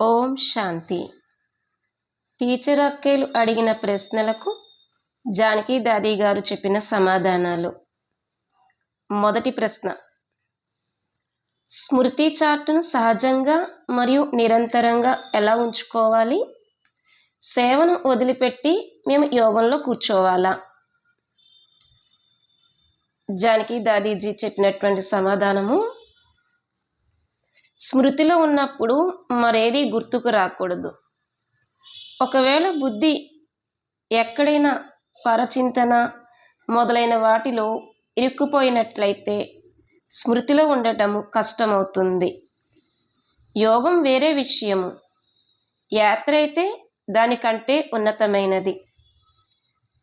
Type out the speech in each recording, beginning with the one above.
ఓం శాంతి. Teacher అక్కేలు అడిగిన ప్రశ్నలకు జానకి దాది గారు చెప్పిన సమాధానాలు. మొదటి ప్రశ్న. స్మృతి చార్టును సహజంగా మరియు నిరంతరంగా ఎలా ఉంచుకోవాలి? సేవను వదిలిపెట్టి మేము యోగంలో కూర్చోవాలా? జానకి దాదీజీ చెప్పినటువంటి సమాధానము స్మృతిలో ఉన్నప్పుడు మరేది గుర్తుకు రాకూడదు. ఒకవేళ బుద్ధి ఎక్కడైనా పరచింతన మొదలైన వాటిలో ఇరుక్కుపోయినట్లయితే స్మృతిలో ఉండటం కష్టమవుతుంది. యోగం వేరే విషయము. యాత్ర అయితే దానికంటే ఉన్నతమైనది.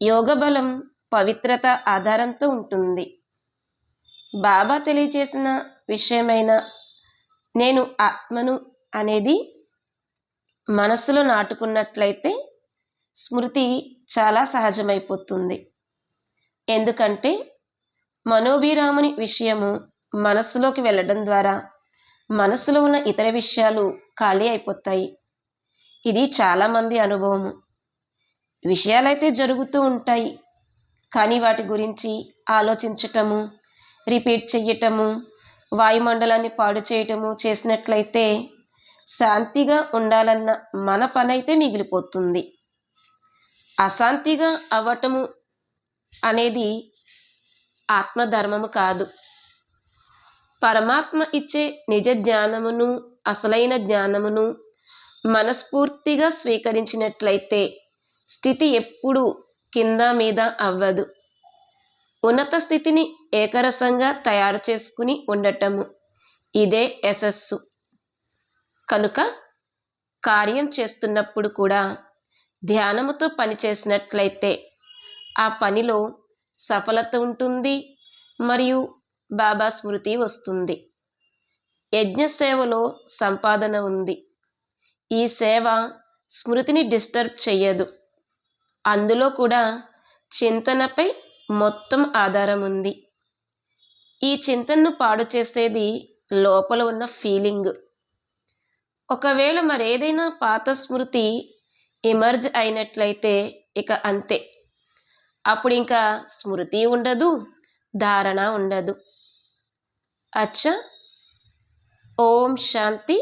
యోగ బలం పవిత్రత ఆధారంతో ఉంటుంది. బాబా తెలియజేసిన విషయమైన నేను ఆత్మను అనేది మనసులో నాటుకున్నట్లయితే స్మృతి చాలా సహజమైపోతుంది. ఎందుకంటే మనోభిరాముని విషయము మనస్సులోకి వెళ్ళడం ద్వారా మనసులో ఉన్న ఇతర విషయాలు ఖాళీ అయిపోతాయి. ఇది చాలామంది అనుభవము. విషయాలైతే జరుగుతూ ఉంటాయి. కానీ వాటి గురించి ఆలోచించటము రిపీట్ చెయ్యటము వాయుమండలాన్ని పాడు చేయటము చేసినట్లయితే శాంతిగా ఉండాలన్న మన పనైతే మిగిలిపోతుంది. అశాంతిగా అవ్వటము అనేది ఆత్మధర్మము కాదు. పరమాత్మ ఇచ్చే నిజ జ్ఞానమును అసలైన జ్ఞానమును మనస్ఫూర్తిగా స్వీకరించినట్లయితే స్థితి ఎప్పుడు కింద మీద అవ్వదు. ఉన్నత స్థితిని ఏకరసంగా తయారు చేసుకుని ఉండటము. ఇదే యశస్సు. కనుక కార్యం చేస్తున్నప్పుడు కూడా ధ్యానముతో పని చేసినట్లయితే ఆ పనిలో సఫలత ఉంటుంది మరియు బాబా స్మృతి వస్తుంది. యజ్ఞ సేవలో సంపాదన ఉంది. ఈ సేవ స్మృతిని డిస్టర్బ్ చేయదు అందులో కూడా చింతనపై మొత్తం ఆధారం ఉంది ఈ చింతనను పాడు చేసేది లోపల ఉన్న ఫీలింగ్. ఒకవేళ మరేదైనా పాత స్మృతి ఎమర్జ్ అయినట్లయితే ఇక అంతే. అప్పుడు ఇంకా స్మృతి ఉండదు ధారణ ఉండదు. అచ్చా! ఓం శాంతి.